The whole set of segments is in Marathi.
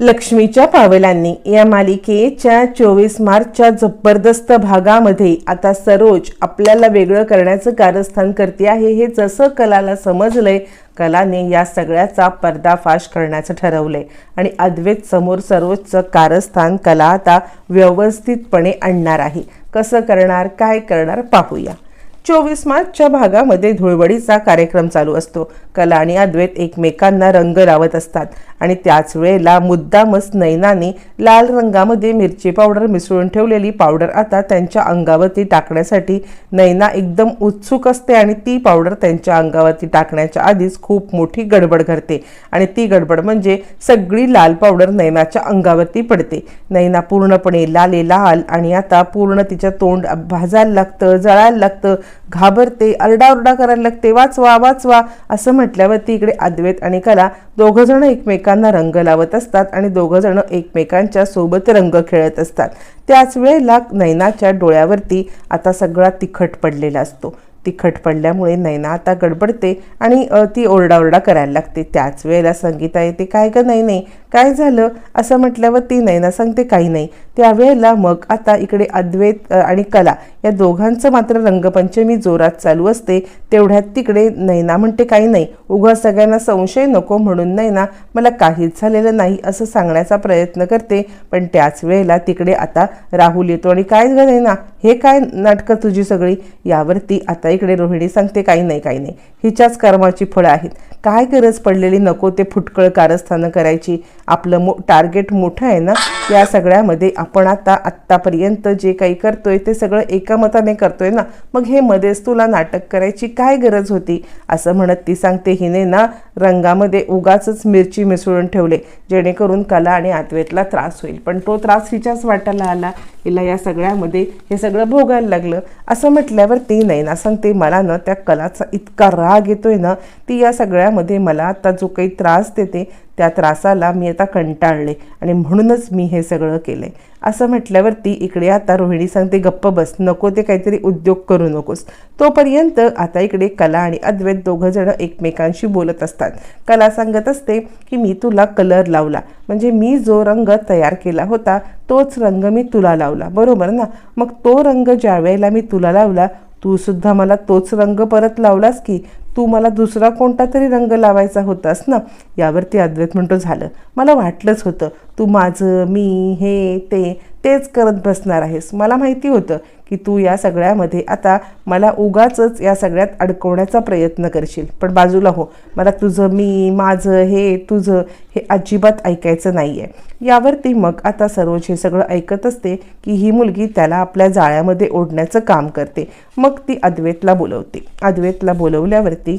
लक्ष्मीच्या पावलांनी. या मालिकेच्या चोवीस मार्चच्या जबरदस्त भागामध्ये आता सरोज आपल्याला वेगळं करण्याचं कारस्थान करते आहे हे जसं कलाला समजलंय कलाने या सगळ्याचा पर्दाफाश करण्याचं ठरवलंय. आणि अद्वैत समोर सरोजचं कारस्थान कला आता व्यवस्थितपणे आणणार आहे. कसं करणार काय करणार पाहूया. चोवीस मार्चच्या भागामध्ये धुळवडीचा कार्यक्रम चालू असतो. कला आणि अद्वैत एकमेकांना रंग लावत असतात आणि त्याच वेळेला मुद्दामच नैनाने लाल रंगामध्ये मिरची पावडर मिसळून ठेवलेली पावडर आता त्यांच्या अंगावरती टाकण्यासाठी नैना एकदम उत्सुक असते आणि ती पावडर त्यांच्या अंगावरती टाकण्याच्या आधीच खूप मोठी गडबड घडते. आणि ती गडबड म्हणजे सगळी लाल पावडर नैनाच्या अंगावरती पडते. नैना पूर्णपणे लाले लाल आणि आता पूर्ण तिच्या तोंड भाजायला लागतं जळायला लागतं घाबरते आरडाओरडा करायला लागते वाचवा वाचवा असं म्हटल्यावरती इकडे अद्वैत आणि कला दोघंजणं एकमेकांना रंग लावत असतात आणि दोघंजणं एकमेकांच्या सोबत रंग खेळत असतात. त्याच वेळेला नैनाच्या डोळ्यावरती आता सगळा तिखट पडलेला असतो. तिखट पडल्यामुळे नैना आता गडबडते आणि ती ओरडाओरडा करायला लागते. त्याच वेळेला संगीता येते काय का नाही नाही काय झालं? असं म्हटल्यावर ती नैना सांगते काही नाही. त्यावेळेला मग आता इकडे अद्वैत आणि कला या दोघांचं मात्र रंगपंचमी जोरात चालू असते. तेवढ्यात तिकडे नैना म्हणते काही नाही उगा सगळ्यांना संशय नको म्हणून नैना मला काहीच झालेलं नाही असं सांगण्याचा प्रयत्न करते. पण त्याच वेळेला तिकडे आता राहुल येतो आणि काय झालं नैना? हे काय नाटकं तुझी सगळी? यावरती आता इकडे रोहिणी सांगते काही नाही काही नाही. हिच्याच कर्माची फळं आहेत. काय गरज पडलेली नको ते फुटकळ कारस्थानं करायची. आपलं मो टार्गेट मोठं आहे ना या सगळ्यामध्ये आपण आता आत्तापर्यंत जे काही करतोय ते सगळं एकामताने करतोय ना. मग हे मध्येच तुला नाटक करायची काय गरज होती? असं म्हणत ती सांगते हिने ना रंगामध्ये उगाच मिरची मिसळून ठेवले. जेणेकरून कला आणि आत्वेतला त्रास होईल. पण तो त्रास हिच्याच वाटायला आला. हिला या सगळ्यामध्ये हे सगळं भोगायला लागलं. असं म्हटल्यावर ते नाही ना नैना सांगते मला ना त्या कलाचा इतका राग येतोय ना ती या सगळ्यामध्ये मला आता जो काही त्रास देते त्या त्रासाला मी आता कंटाळले आणि म्हणूनच मी हे सगळं केलं. आहे असं म्हटल्यावरती इकडे आता रोहिणी सांगते गप्प बस नको ते काहीतरी उद्योग करू नकोस. तोपर्यंत आता इकडे कला आणि अद्वैत दोघंजणं एकमेकांशी बोलत असतात. कला सांगत असते की मी तुला कलर लावला. म्हणजे मी जो रंग तयार केला होता तोच रंग मी तुला लावला. बरोबर ना? मग तो रंग ज्या वेळेला मी तुला लावला तू सुद्धा मला तोच रंग परत लावलास की तू मला दुसरा कोणता तरी रंग लावायचा होतास ना? यावरती अद्वैत म्हणतो झालं. मला वाटलंच होतं तू माझं मी हे ते तेच करत बसणार आहेस. मला माहिती होतं की तू या सगळ्यामध्ये आता मला उगाचच या सगळ्यात अडकवण्याचा प्रयत्न करशील. पण बाजूला हो मला तुझं मी माझं हे तुझं हे अजिबात ऐकायचं नाही आहे यावरती मग आता सरोज हे सगळं ऐकत असते की ही मुलगी त्याला आपल्या जाळ्यामध्ये ओढण्याचं काम करते. मग ती अद्वैतला बोलवते. अद्वैतला बोलवल्यावरती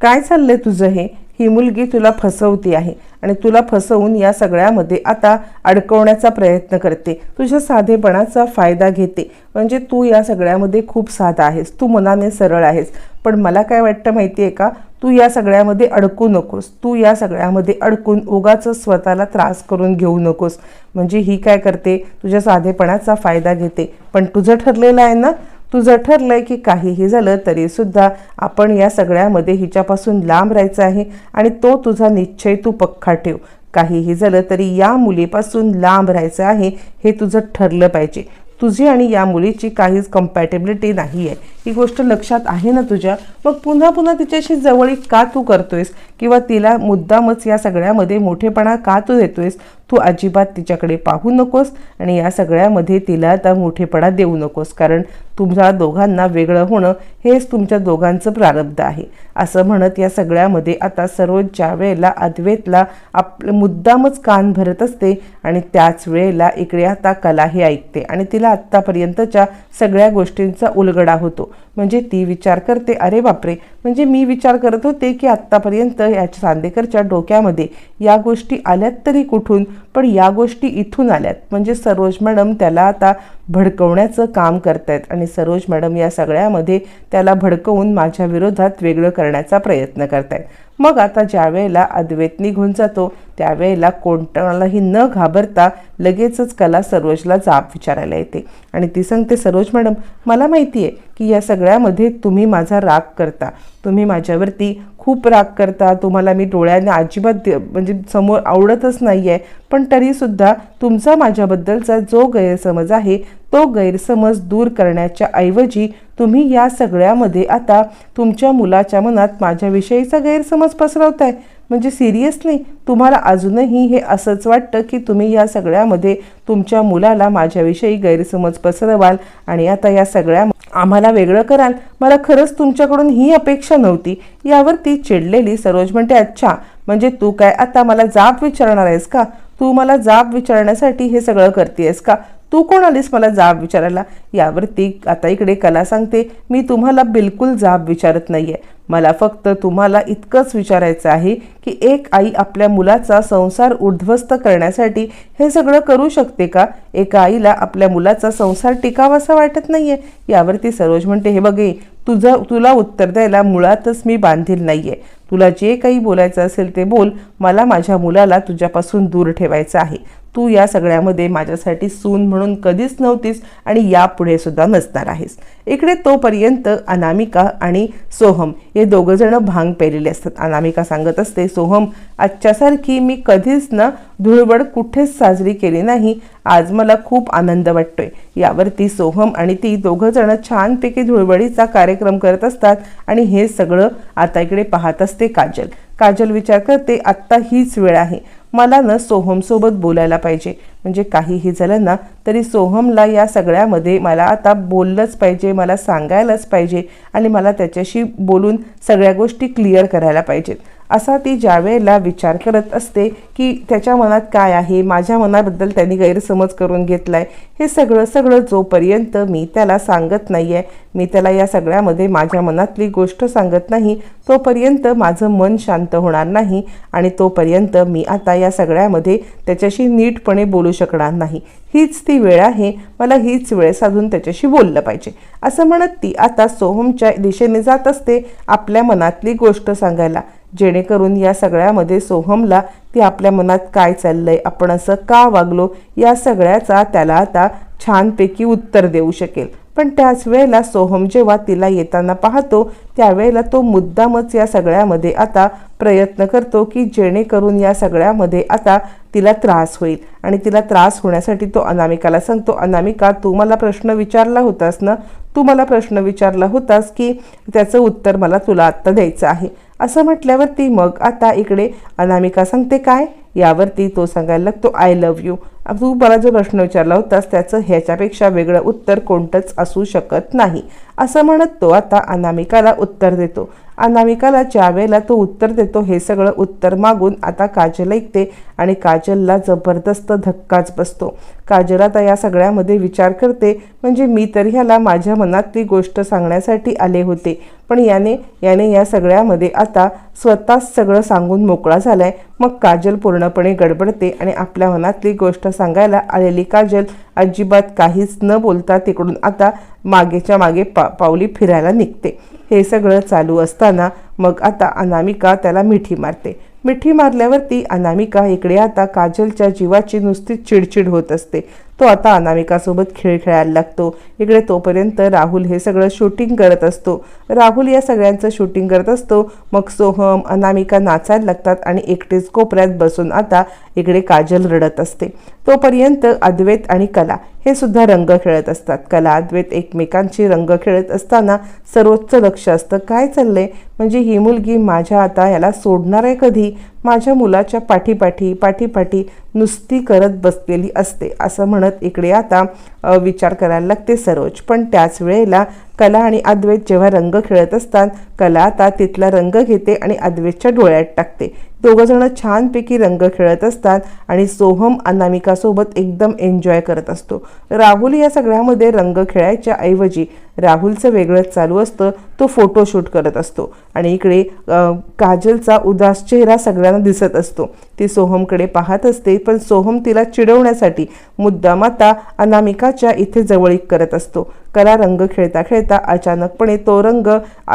काय चाललंय तुझं हे? ही मुलगी तुला फसवती आहे आणि तुला फसवून या सगळ्यामध्ये आता अडकवण्याचा प्रयत्न करते. तुझ्या साधेपणाचा फायदा घेते. म्हणजे तू या सगळ्यामध्ये खूप साधा आहेस. तू मनाने सरळ आहेस. पण मला काय वाटतं माहिती आहे का? तू या सगळ्यामध्ये अडकू नकोस. तू या सगळ्यामध्ये अडकून उगाच स्वतःला त्रास करून घेऊ नकोस. म्हणजे ही काय करते? तुझ्या साधेपणाचा फायदा घेते. पण तुझं ठरलेलं आहे ना? तुझं ठरलंय की काहीही झालं तरी सुद्धा आपण या सगळ्यामध्ये हिच्यापासून लांब राहायचं आहे आणि तो तुझा निश्चय तू पक्का ठेव. काहीही झालं तरी या मुलीपासून लांब राहायचं आहे हे तुझं ठरलं पाहिजे. तुझी आणि या मुलीची काहीच कम्पॅटेबिलिटी नाही आहे ही गोष्ट लक्षात आहे ना तुझ्या? मग पुन्हा पुन्हा तिच्याशी जवळीक का तू करतोयस? किंवा तिला मुद्दामच या सगळ्यामध्ये मोठेपणा का तू देतोयस? तू अजिबात तिच्याकडे पाहू नकोस आणि या सगळ्यामध्ये तिला आता मोठेपणा देऊ नकोस कारण तुमच्या दोघांना वेगळं होणं हेच तुमच्या दोघांचं प्रारब्ध आहे. असं म्हणत या सगळ्यामध्ये आता सरोज ज्या वेळेला अद्वैतला आपलं मुद्दामच कान भरत असते आणि त्याच वेळेला इकडे आता कला हे ऐकते आणि तिला आत्तापर्यंतच्या सगळ्या गोष्टींचा उलगडा होतो. म्हणजे ती विचार करते अरे बापरे! म्हणजे मी विचार करत होते की आत्तापर्यंत या चांदेकरच्या डोक्यामध्ये या गोष्टी आल्यात तरी कुठून? पण या गोष्टी इथून आल्यात. म्हणजे सरोज मॅडम त्याला आता भडकवण्याचं काम करतायत आणि सरोज मॅडम या सगळ्यामध्ये त्याला भडकवून माझ्या विरोधात वेगळं करण्याचा प्रयत्न करतायत. मग आता ज्या वेळेला अद्वैत निघून जातो त्यावेळेला कोणतालाही न घाबरता लगेचच कला सरोजला जाब विचारायला येते. आणि ती सांगते सरोज मॅडम मला माहिती आहे की या सगळ्यामध्ये तुम्ही माझा राग करता. तुम्ही माझ्यावरती खूप राग करता तुम्हाला मी डोळ्याने अजिबात म्हणजे समोर आवडतच नाही आहे पण तरीसुद्धा तुमचा माझ्याबद्दलचा जो गैरसमज आहे तो गैरसमज दूर करण्याच्या ऐवजी तुम्ही या सगळ्यामध्ये आता तुमच्या मुलाच्या मनात माझ्याविषयीचा गैरसमज पसरवताय. म्हणजे सिरियसली तुम्हाला अजूनही हे असंच वाटतं की तुम्ही या सगळ्यामध्ये तुमच्या मुलाला माझ्याविषयी गैरसमज पसरवाल आणि आता या सगळ्या आम्हाला वेगळं कराल? मला खरंच तुमच्याकडून ही अपेक्षा नव्हती. यावर ती चिडलेली सरोज म्हणते अच्छा म्हणजे तू काय आता मला जाब विचारणार आहेस का? तू मला जाब विचारण्यासाठी हे सगळं करतेयस का? तू कोण आलीस मला जाब विचारायला? यावरती आता इकडे कला सांगते मी तुम्हाला बिलकुल जाब विचारत नाही आहे मला फक्त तुम्हाला इतकंच विचारायचं आहे की एक आई आपल्या मुलाचा संसार उद्ध्वस्त करण्यासाठी हे सगळं करू शकते का? एका आईला आपल्या मुलाचा संसार टिकावासा वाटत नाही आहे यावरती सरोज म्हणते हे बघे तुझं तुला उत्तर द्यायला मुळातच मी बांधील नाही आहे तुला जे काही बोलायचं असेल ते बोल. मला माझ्या मुलाला तुझ्यापासून दूर ठेवायचं आहे. तू या सगळ्यामध्ये माझ्यासाठी सून म्हणून कधीच नव्हतीस आणि यापुढे सुद्धा नसणार आहेस. इकडे तोपर्यंत अनामिका आणि सोहम हे दोघंजणं भांग पेलेले असतात. अनामिका सांगत असते सोहम आजच्यासारखी मी कधीच ना धुळवड कुठेच साजरी केली नाही. आज मला खूप आनंद वाटतोय. यावरती सोहम आणि ती दोघंजणं छानपैकी धुळवडीचा कार्यक्रम करत असतात आणि हे सगळं आता इकडे पाहत असते काजल. काजल विचार करते आत्ता हीच वेळ आहे. मला ना सोहमसोबत बोलायला पाहिजे. म्हणजे काहीही झालं ना तरी सोहमला या सगळ्यामध्ये मला आता बोललंच पाहिजे मला सांगायलाच पाहिजे आणि मला त्याच्याशी बोलून सगळ्या गोष्टी क्लिअर करायला पाहिजेत. असा ती ज्यावेळेला विचार करत असते की त्याच्या मनात काय आहे माझ्या मनाबद्दल त्यांनी गैरसमज करून घेतलाय हे सगळं सगळं जोपर्यंत मी त्याला सांगत नाही आहे मी त्याला या सगळ्यामध्ये माझ्या मनातली गोष्ट सांगत नाही तोपर्यंत माझं मन शांत होणार नाही आणि तोपर्यंत मी आता या सगळ्यामध्ये त्याच्याशी नीटपणे बोलू शकणार नाही. हीच ती वेळ आहे मला हीच वेळ साधून त्याच्याशी बोललं पाहिजे. असं म्हणत ती आता सोहमच्या दिशेने जात असते आपल्या मनातली गोष्ट सांगायला. जेणेकरून या सगळ्यामध्ये सोहमला ती आपल्या मनात काय चाललंय आपण असं का वागलो या सगळ्याचा त्याला आता छानपैकी उत्तर देऊ शकेल. पण त्याच वेळेला सोहम जेव्हा तिला येताना पाहतो त्यावेळेला तो मुद्दामच या सगळ्यामध्ये आता प्रयत्न करतो की जेणेकरून या सगळ्यामध्ये आता तिला त्रास होईल. आणि तिला त्रास होण्यासाठी तो अनामिकाला सांगतो अनामिका तू मला प्रश्न विचारला होतास ना? तू मला प्रश्न विचारला होतास की त्याचं उत्तर मला तुला आत्ता द्यायचं आहे. असं म्हटल्यावरती मग आता इकडे अनामिका सांगते काय? यावरती तो सांगायला लागतो आय लव्ह यू तू मला जो प्रश्न विचारला होतास त्याचं ह्याच्यापेक्षा वेगळं उत्तर कोणतंच असू शकत नाही. असं म्हणत तो आता अनामिकाला उत्तर देतो. अनामिकाला ज्या वेळेला तो उत्तर देतो हे सगळं उत्तर मागून आता काजल ऐकते आणि काजलला जबरदस्त धक्काच बसतो. काजल आता या सगळ्यामध्ये विचार करते. म्हणजे मी तर ह्याला माझ्या मनातली गोष्ट सांगण्यासाठी आले होते. पण याने याने या सगळ्यामध्ये आता स्वतःच सगळं सांगून मोकळा झालाय. मग काजल पूर्णपणे गडबडते आणि आपल्या मनातली गोष्ट सांगायला आलेली काजल अजिबात काहीच न बोलता तिकडून आता मागेच्या मागे पा पावली फिरायला निघते. हे सगळं चालू असताना मग आता अनामिका त्याला मिठी मारते. मिठी मारल्यावरती अनामिका इकडे आता काजलच्या जीवाची नुसती चिडचिड होत असते. तो आता अनामिकासोबत खेळ खेळायला लागतो. इकडे तोपर्यंत राहुल हे सगळं शूटिंग करत असतो. राहुल या सगळ्यांचं शूटिंग करत असतो. मग सोहम अनामिका नाचायला लागतात आणि एकटेच कोपऱ्यात बसून आता इकडे काजल रडत असते. तोपर्यंत अद्वैत आणि कला हे सुद्धा रंग खेळत असतात. कला अद्वैत एकमेकांची रंग खेळत असताना सर्वोच्च लक्ष असतं. काय चाललंय? म्हणजे ही मुलगी माझ्या आता याला सोडणार आहे कधी? माझ्या मुलाच्या पाठीपाठी पाठीपाठी नुसती करत बसलेली असते असं म्हणत इकडे आता विचार करायला लागते सरोज. पण त्याच वेळेला कला आणि अद्वैत जेव्हा रंग खेळत असतात कला आता तिथला रंग घेते आणि अद्वैतच्या डोळ्यात टाकते. दोघंजणं छानपैकी रंग खेळत असतात आणि सोहम अनामिकासोबत एकदम एन्जॉय करत असतो. राहुल या सगळ्यामध्ये रंग खेळायच्या ऐवजी राहुलचं वेगळंच चालू असतं तो फोटोशूट करत असतो. आणि इकडे काजलचा उदास चेहरा सगळ्यांना दिसत असतो. ती सोहमकडे पाहत असते पण सोहम तिला चिडवण्यासाठी मुद्दाम आता अनामिकाच्या इथे जवळीक करत असतो. कला रंग खेळता खेळता अचानकपणे तो रंग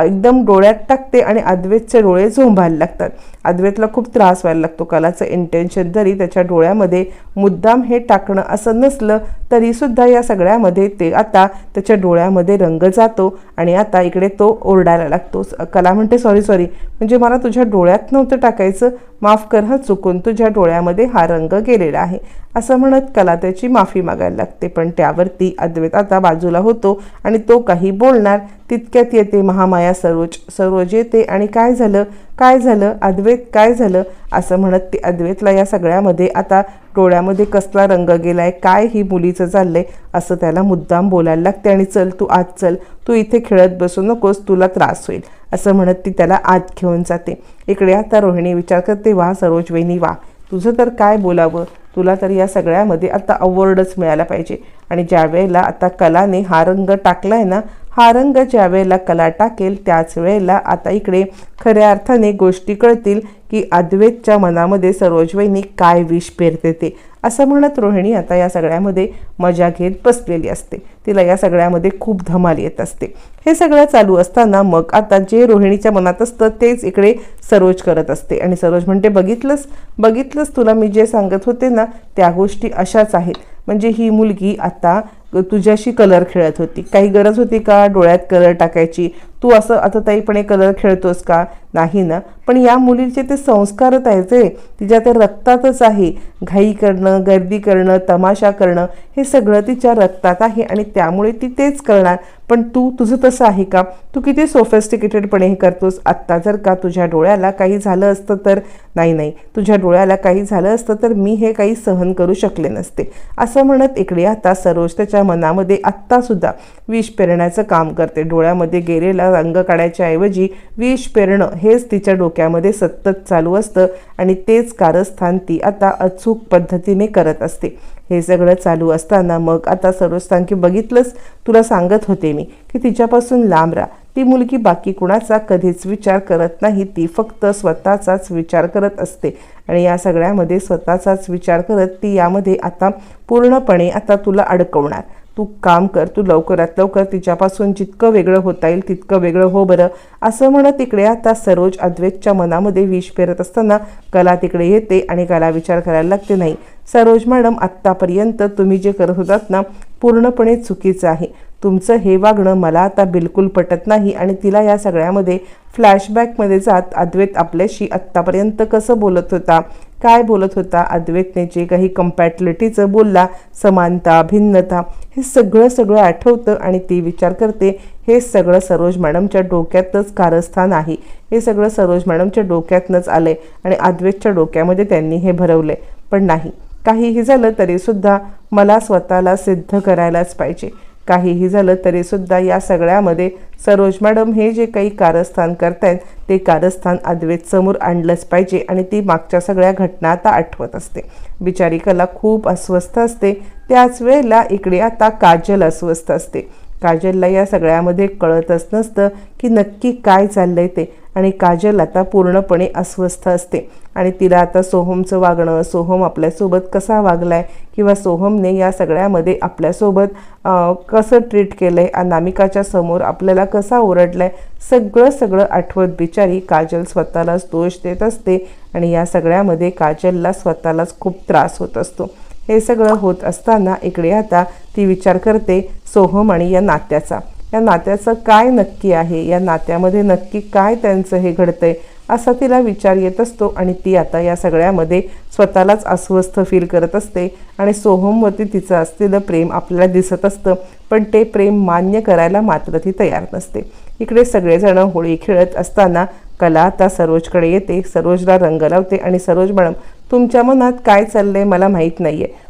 एकदम डोळ्यात टाकते आणि अद्वैतचे डोळे झोंबायला लागतात. अद्वैतला खूप त्रास व्हायला लागतो. कलाचं इंटेन्शन जरी त्याच्या डोळ्यामध्ये मुद्दाम हे टाकणं असं नसलं तरीसुद्धा या सगळ्यामध्ये ते आता त्याच्या डोळ्यामध्ये रंग रंग जातो आणि आता इकडे तो ओरडायला लागतो. स- कला म्हणते सॉरी सॉरी म्हणजे मला तुझ्या डोळ्यात नव्हतं टाकायचं. माफ कर हा चुकून तुझ्या डोळ्यामध्ये हा रंग गेलेला आहे. असं म्हणत कला त्याची माफी मागायला लागते पण त्यावरती अद्वैत आता बाजूला होतो आणि तो काही बोलणार. तितक्यात येते महामाया सरोज सरोज येते आणि काय झालं? काय झालं? अद्वैत काय झालं? असं म्हणत ती अद्वैतला या सगळ्यामध्ये आता डोळ्यामध्ये कसला रंग गेलाय? काय ही मुलीचं चाललंय? असं त्याला मुद्दाम बोलायला लागते आणि चल तू आज चल. तू इथे खेळत बसू नकोस तुला त्रास होईल. असं म्हणत ती त्याला आत घेऊन जाते. इकडे आता रोहिणी विचार करते वा सरोज वहिनी वा. तुझं तर काय बोलावं? तुला तर या सगळ्यामध्ये आता अवॉर्डच मिळाला पाहिजे. आणि ज्या वेळेला आता कलाने हा रंग टाकला आहे ना हा रंग ज्या वेळेला कला टाकेल त्याच वेळेला आता इकडे खऱ्या अर्थाने गोष्टी कळतील की अद्वैतच्या मनामध्ये सरोजवैनी काय विष पेरते ते. असं म्हणत रोहिणी आता या सगळ्यामध्ये मजा घेत बसलेली असते. तिला या सगळ्यामध्ये खूप धमाल येत असते. हे सगळं चालू असताना मग आता जे रोहिणीच्या मनात असतं तेच इकडे सरोज करत असते. आणि सरोज म्हणते बघितलंस? बघितलंस? तुला मी जे सांगत होते ना त्या गोष्टी अशाच आहेत. म्हणजे ही मुलगी आता तुझ्याशी कलर खेळत होती. काही गरज होती का डोळ्यात कलर टाकायची? तू असं अतताईपणे कलर खेळतोस का? नाही ना. पण या मुलीचे ते संस्कारच आहे जे तिच्या ते रक्तातच आहे. घाई करणं गर्दी करणं तमाशा करणं हे सगळं तिच्या रक्तात आहे आणि त्यामुळे ती तेच करणार. पण तू तुझं तसं आहे का? तू किती सोफेस्टिकेटेडपणे हे करतोस? आत्ता जर का तुझ्या डोळ्याला काही झालं असतं तर? नाही नाही. तुझ्या डोळ्याला काही झालं असतं तर मी हे काही सहन करू शकले नसते. असं म्हणत इकडे आता सरोज त्याच्या मनामध्ये आत्तासुद्धा विष पेरण्याचं काम करते. डोळ्यामध्ये गेलेला रंग काढायच्या ऐवजी विष पेरणं हेच तिच्या डोक्यामध्ये सतत चालू असतं आणि तेच कारस्थान ती आता अचूक पद्धतीने करत असते. हे सगळं चालू असताना मग आता सर्वस्थान की बघितलंच तुला सांगत होते मी की तिच्यापासून लांब राहा. ती मुलगी बाकी कुणाचा कधीच विचार करत नाही. ती फक्त स्वतःचाच विचार करत असते आणि या सगळ्यामध्ये स्वतःचाच विचार करत ती यामध्ये आता पूर्णपणे आता तुला अडकवणार. तू काम कर तू लवकरात लवकर तिच्यापासून जितकं वेगळं होता येईल तितकं वेगळं हो बरं. असं म्हणत तिकडे आता सरोज अद्वैतच्या मनामध्ये विष पेरत असताना कला तिकडे येते आणि कला विचार करायला लागते नाही. सरोज मॅडम आत्तापर्यंत तुम्ही जे करत होतात ना पूर्णपणे चुकीचं आहे. तुमचं हे वागणं मला आता बिलकुल पटत नाही आणि तिला या सगळ्यामध्ये फ्लॅशबॅकमध्ये जात अद्वैत आपल्याशी आत्तापर्यंत कसं बोलत होता? काय बोलत होता अद्वैतने जे काही कम्पॅटिलिटीचं बोलला समानता भिन्नता हे सगळं सगळं आठवतं आणि ती विचार करते हे सगळं सरोज मॅडमच्या डोक्यातच कारस्थान आहे. हे सगळं सरोज मॅडमच्या डोक्यातनंच आलंय आणि अद्वैतच्या डोक्यामध्ये त्यांनी हे भरवलं पण नाही काहीही झालं तरीसुद्धा मला स्वतःला सिद्ध करायलाच पाहिजे. काहीही झालं तरीसुद्धा या सगळ्यामध्ये सरोज मॅडम हे जे काही कारस्थान करतायत ते कारस्थान अद्वैत समोर आणलंच पाहिजे आणि ती मागच्या सगळ्या घटना आता आठवत असते. बिचारी कला खूप अस्वस्थ असते. त्याच वेळेला इकडे आता काजल अस्वस्थ असते. काजलला या सगळ्यामध्ये कळतच नसतं की नक्की काय चाललंय ते. आणि काजल आता पूर्णपणे अस्वस्थ असते. आणि तिला आता सोहमचं वागणं सोहम आपल्यासोबत कसा वागलाय किंवा सोहमने या सगळ्यामध्ये आपल्यासोबत कसं ट्रीट केलं आहे अनामिकाच्या समोर आपल्याला कसा ओरडलाय सगळं सगळं आठवत बिचारी काजल स्वतःलाच दोष देत असते आणि या सगळ्यामध्ये काजलला स्वतःलाच खूप त्रास होत असतो. हे सगळं होत असताना इकडे आता ती विचार करते सोहम आणि या नात्याचा. या नात्याचं काय नक्की आहे? या नात्यामध्ये नक्की काय त्यांचं हे घडतंय? असा तिला विचार येत असतो आणि ती आता या सगळ्यामध्ये स्वतःलाच अस्वस्थ फील करत असते आणि सोहमवरती तिचं असलेलं प्रेम आपल्याला दिसत असतं पण ते प्रेम मान्य करायला मात्र ती तयार नसते. इकडे सगळेजण होळी खेळत असताना कला आता सरोजकडे येते सरोजला रंग लावते आणि सरोज मॅडम तुमच्या मनात काय चाललंय मला माहीत नाही आहे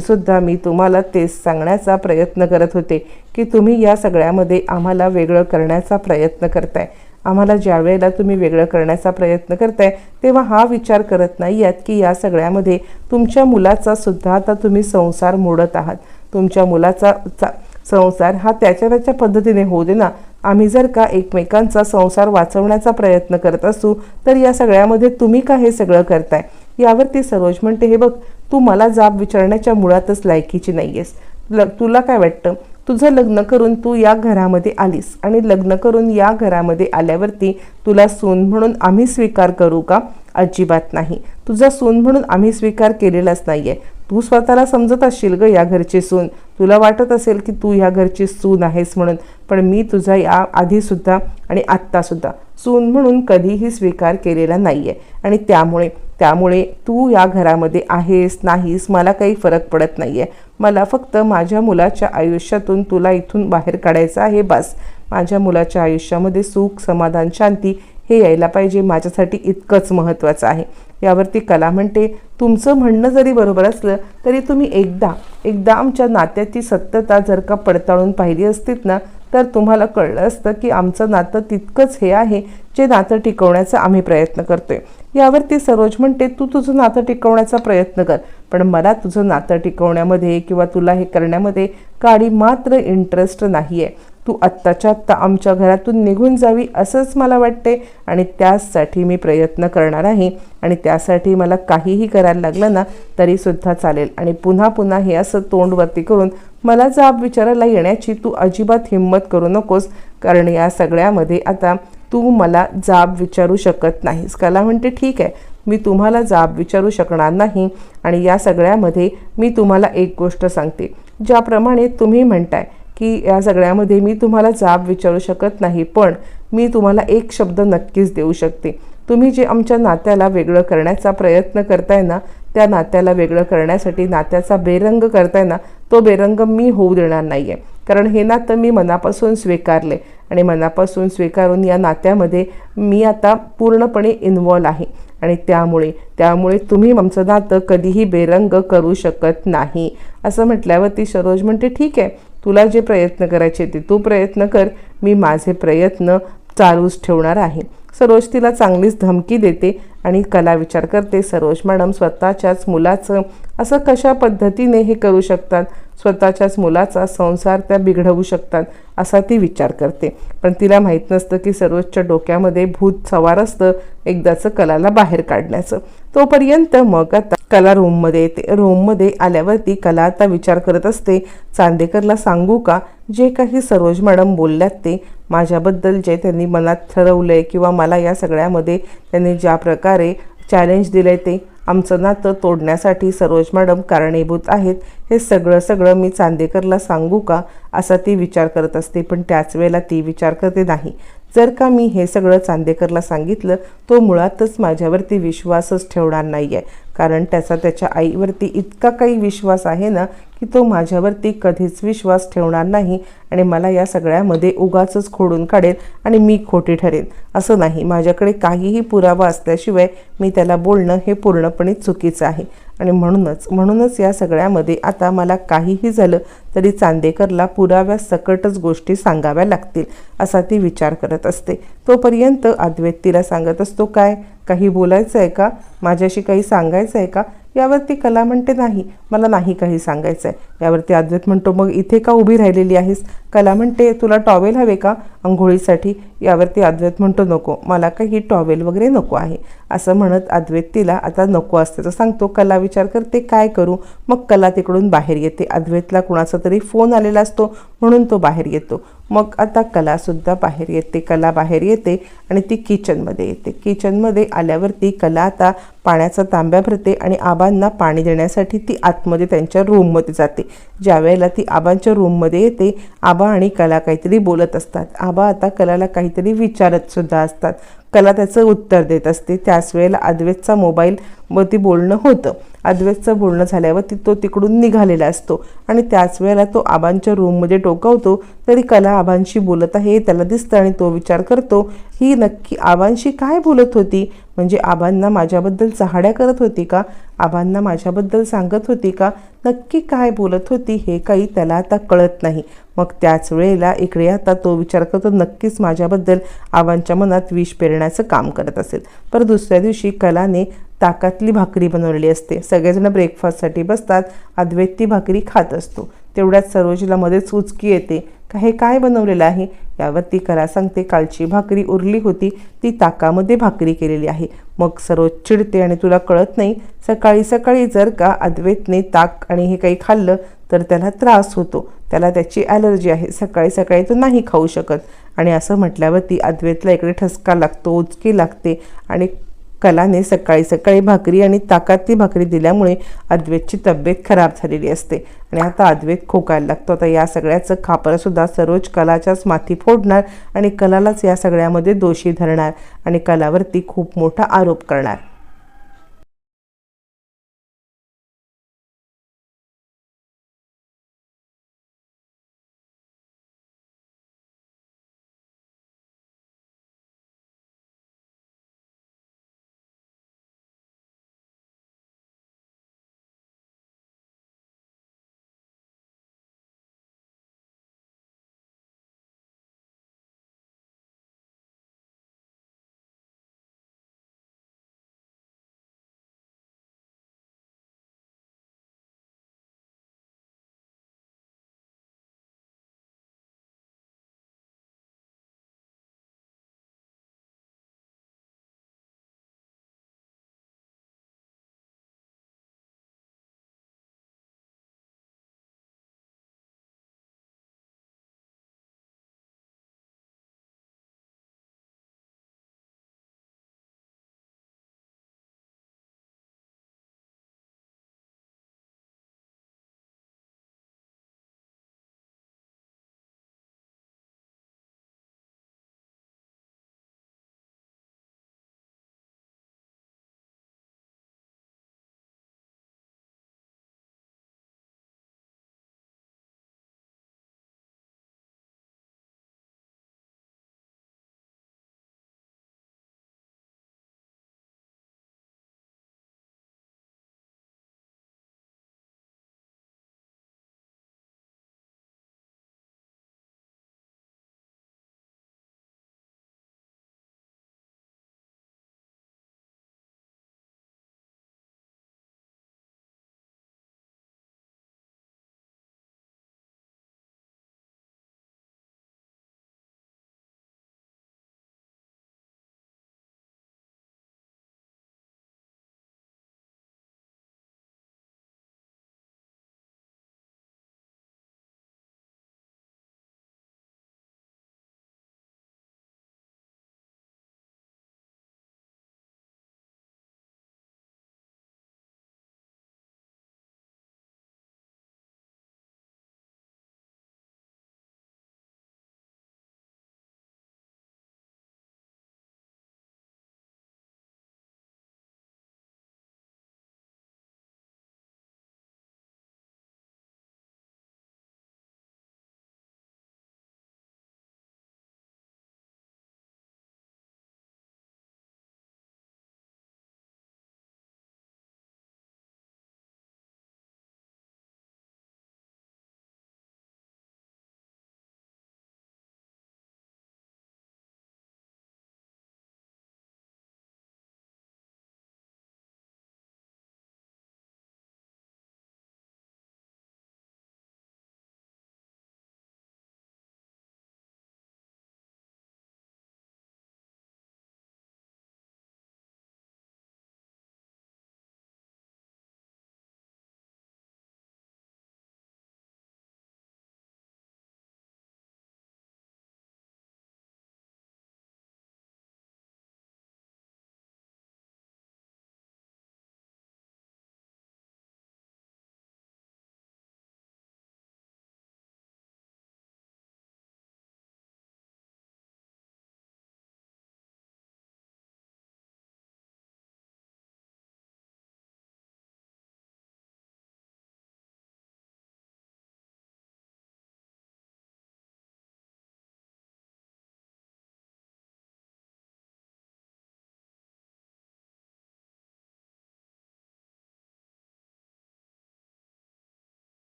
सुद्धा मी तुम्हाला तेच सांगण्याचा प्रयत्न करत होते की तुम्ही या सगळ्यामध्ये आम्हाला वेगळं करण्याचा प्रयत्न करताय. आम्हाला ज्या वेळेला तुम्ही वेगळं करण्याचा प्रयत्न करताय तेव्हा हा विचार करत नाही आहात की या सगळ्यामध्ये तुमच्या मुलाचा सुद्धा आता तुम्ही संसार मोडत आहात. तुमच्या मुलाचा चा संसार हा त्याच्या त्याच्या पद्धतीने होऊ दे ना. आम्ही जर का एकमेकांचा संसार वाचवण्याचा प्रयत्न करत असू तर या सगळ्यामध्ये तुम्ही का हे सगळं करताय? यावरती सरोज म्हणते हे बघ तू मला जाब विचारण्याच्या मुळातच लायकीची नाही आहेस ल तुला काय वाटतं? तुझं लग्न करून तू या घरामध्ये आलीस आणि लग्न करून या घरामध्ये आल्यावरती तुला सून म्हणून आम्ही स्वीकार करू का? अजिबात नाही. तुझा सून म्हणून आम्ही स्वीकार केलेलाच नाही आहे तू स्वतःला समजत असशील ग या घरची सून. तुला वाटत असेल की तू ह्या घरची सून आहेस म्हणून पण मी तुझा या आधीसुद्धा आणि आत्तासुद्धा सून म्हणून कधीही स्वीकार केलेला नाही आहे आणि त्यामुळे त्यामुळे तू या घरामध्ये आहेस नाहीस मला काही फरक पडत नाही आहे मला फक्त माझ्या मुलाच्या आयुष्यातून तुला इथून बाहेर काढायचं आहे बस. माझ्या मुलाच्या आयुष्यामध्ये सुख समाधान शांती हे यायला पाहिजे. माझ्यासाठी इतकंच महत्त्वाचं आहे. यावरती कला म्हणते तुमचं म्हणणं जरी बरोबर असलं तरी तुम्ही एकदा एकदा आमच्या नात्याची सत्यता जर का पडताळून पाहिली असतीत ना तर तुम्हाला कळलं असतं की आमचं नातं तितकंच हे आहे जे नातं टिकवण्याचा आम्ही प्रयत्न करतोय. यावरती सरोज म्हणते तू तुझं नातं टिकवण्याचा प्रयत्न कर पण मला तुझं नातं टिकवण्यामध्ये किंवा तुला हे करण्यामध्ये काळी मात्र इंटरेस्ट नाही आहे तू आत्ताच्या आत्ता आमच्या घरातून निघून जावी असंच मला वाटते आणि त्याचसाठी मी प्रयत्न करणार आहे. आणि त्यासाठी मला काहीही करायला लागलं ना तरीसुद्धा चालेल. आणि पुन्हा पुन्हा हे असं तोंडवरती करून मला जाब विचारायला येण्याची तू अजिबात हिंमत करू नकोस कारण या सगळ्यामध्ये आता तू मला जाब विचारू शकत नाहीस. कला म्हणते ठीक आहे मी तुम्हाला जाब विचारू शकणार नाही आणि या सगळ्यामध्ये मी तुम्हाला एक गोष्ट सांगते. ज्याप्रमाणे तुम्ही म्हणताय की या सगळ्यामध्ये मी तुम्हाला जाब विचारू शकत नाही पण मी तुम्हाला एक शब्द नक्कीच देऊ शकते. तुम्ही जे आमच्या नात्याला वेगळं करण्याचा प्रयत्न करताय ना त्या नात्याला वेगळं करण्यासाठी नात्याचा बेरंग करताय ना तो बेरंग मी होऊ देणार नाही आहे कारण हे नातं मी मनापासून स्वीकारले आणि मनापासून स्वीकारून या नात्यामध्ये मी आता पूर्णपणे इन्वॉल्व आहे. आणि त्यामुळे त्यामुळे तुम्ही आमचं नातं कधीही बेरंग करू शकत नाही. असं म्हटल्यावर ती सरोज म्हणते ठीक आहे तुला जे प्रयत्न करायचे ते तू प्रयत्न कर. मी माझे प्रयत्न चालूच ठेवणार आहे. सरोज तिला चांगलीच धमकी देते आणि कला विचार करते. सरोज मॅडम स्वतःच्याच मुलाचं असं कशा पद्धतीने हे करू शकतात? स्वतःच्याच मुलाचा संसार त्या बिघडवू शकतात असा ती विचार करते. पण तिला माहीत नसतं की सरोजच्या डोक्यामध्ये भूत सवार असतं एकदाचं कलाला बाहेर काढण्याचं. तोपर्यंत मग आता कला रूममध्ये येते. रूममध्ये आल्यावरती कला आता विचार करत असते चांदेकरला सांगू का? जे काही सरोज मॅडम बोलल्यात ते माझ्याबद्दल जे त्यांनी मनात ठरवलं आहे किंवा मला या सगळ्यामध्ये त्यांनी ज्या प्रकारे चॅलेंज दिलं आहे ते आमचं नातं तोडण्यासाठी सरोज मॅडम कारणीभूत आहेत. हे सगळं सगळं मी चांदेकरला सांगू का? असा ती विचार करत असते पण त्याच वेळेला ती विचार करते नाही. जर का मी हे सगळं चांदेकरला सांगितलं तो मुळातच माझ्यावरती विश्वासच ठेवणार नाही आहे कारण त्याचा त्याच्या आईवरती इतका काही विश्वास आहे ना की तो माझ्यावरती कधीच विश्वास ठेवणार नाही आणि मला या सगळ्यामध्ये उगाच खोडून काढेल आणि मी खोटी ठरेन. असं नाही. माझ्याकडे काहीही पुरावा असल्याशिवाय मी त्याला बोलणं हे पूर्णपणे चुकीचं आहे. आणि म्हणूनच म्हणूनच या सगळ्यामध्ये आता मला काहीही झालं तरी चांदेकरला पुराव्या सकटच गोष्टी सांगाव्या लागतील असा ती विचार करत असते. तोपर्यंत अद्वैत तिला सांगत असतो काय? काही बोलायचं आहे का? माझ्याशी काही सांगायचं आहे का? यावरती कला म्हणते नाही. मला नाही काही सांगायचं आहे यावरती अद्वैत म्हणतो मग इथे का उभी राहिलेली आहेस? कला म्हणते तुला टॉवेल हवे का? आंघोळीसाठी यावरती अद्वैत म्हणतो नको. मला काही टॉवेल वगैरे नको आहे. असं म्हणत अद्वैत तिला आता नको असल्याचं सांगतो कला विचार करते काय करू? मग कला तिकडून बाहेर येते. अद्वैतला कुणाचा तरी फोन आलेला असतो म्हणून तो बाहेर येतो. मग आता कलासुद्धा बाहेर येते कला बाहेर येते आणि ती किचनमध्ये येते. किचनमध्ये आल्यावरती कला आता पाण्याचा तांब्या भरते आणि आबांना पाणी देण्यासाठी ती आतमध्ये त्यांच्या रूममध्ये जाते. ज्यावेळेला ती आबांच्या रूममध्ये येते आबा आणि कला काहीतरी बोलत असतात. आबा आता कलाला काहीतरी विचारत सुद्धा असतात. कला त्याचं उत्तर देत असते. त्याच वेळेला अद्वैतचा मोबाईल व ती बोलणं होतं. अद्वैतचं बोलणं झाल्यावर ती तो तिकडून निघालेला असतो. आणि त्याच वेळेला तो आबांच्या रूममध्ये टोकावतो. तरी कला आबांशी बोलत आहे त्याला दिसतं आणि तो विचार करतो ही नक्की आबांशी काय बोलत होती? म्हणजे आबांना माझ्याबद्दल चहाड्या करत होती का? आबांना माझ्याबद्दल सांगत होती का? नक्की काय बोलत होती हे काही त्याला आता कळत नाही. मग त्याच वेळेला इकडे आता तो विचार करतो नक्कीच माझ्याबद्दल आबांच्या मनात विष पेरण्याचं काम करत असेल. पर दुसऱ्या दिवशी कलाने ताकातली भाकरी बनवलेली असते. सगळेजण ब्रेकफास्टसाठी बसतात अद्वैत ती भाकरी खात असतो. तेवढ्यात सरोजीला मध्येच उचकी येते. हे काय बनवलेलं आहे? यावर ती कला सांगते. कालची भाकरी उरली होती. ती ताकामध्ये भाकरी केलेली आहे. मग सरोज चिडते आणि तुला कळत नाही. सकाळी सकाळी जर का अद्वैतने ताक आणि हे काही खाल्लं तर त्याला त्रास होतो. त्याला त्याची ॲलर्जी आहे. सकाळी सकाळी तो नाही खाऊ शकत. आणि असं म्हटल्यावरती अद्वैतला इकडे ठसका लागतो उचकी लागते आणि कलाने सकाळी सकाळी भाकरी आणि ताकातली भाकरी दिल्यामुळे अद्वैतची तब्येत खराब झालेली असते. आणि आता अद्वैत खोकायला लागतो. आता या सगळ्याचं खापरंसुद्धा सरोज कलाच्याच माथी फोडणार आणि कलालाच या सगळ्यामध्ये दोषी धरणार आणि कलावरती खूप मोठा आरोप करणार.